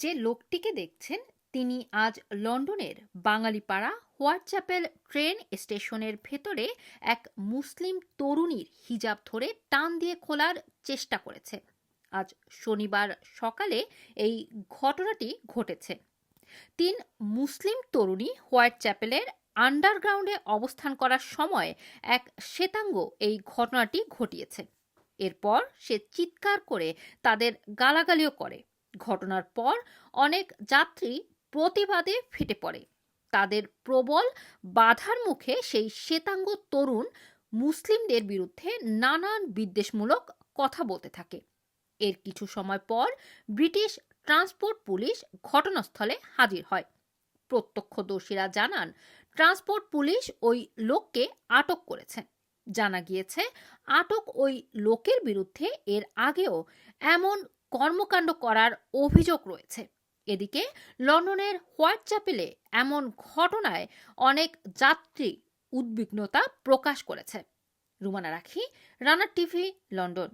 যে লোকটিকে দেখছেন, তিনি আজ লন্ডনের বাঙালিপাড়া হোয়াটচ্যাপেল ট্রেন স্টেশনের ভেতরে এক মুসলিম তরুণীর হিজাব ধরে টান দিয়ে খোলার চেষ্টা করেছে। আজ শনিবার সকালে এই ঘটনাটি ঘটেছে। তিন মুসলিম তরুণী হোয়াইট চ্যাপেলের আন্ডারগ্রাউন্ডে অবস্থান করার সময় এক শ্বেতাঙ্গ এই ঘটনাটি ঘটিয়েছে। এরপর সে চিৎকার করে তাদের গালাগালিও করে। ঘটনার পর অনেক যাত্রী প্রতিবাদে ফেটে পড়ে। তাদের প্রবল বাধার মুখে সেই শ্বেতাঙ্গ তরুণ মুসলিমদের বিরুদ্ধে নানান বিদ্বেষমূলক কথা বলতে থাকে। এর কিছু সময় পর ব্রিটিশ ট্রান্সপোর্ট পুলিশ ঘটনাস্থলে হাজির হয়। প্রত্যক্ষদর্শীরা জানান, ট্রান্সপোর্ট পুলিশ ওই লোককে আটক করেছে। জানা গিয়েছে, আটক ওই লোকের বিরুদ্ধে এর আগেও এমন কর্মকাণ্ড করার অভিযোগ রয়েছে। এদিকে লন্ডনের হোয়াইট চ্যাপেলে এমন ঘটনায় অনেক যাত্রী উদ্বিগ্নতা প্রকাশ করেছে। রুমানা রাখি রানার টিভি, লন্ডন।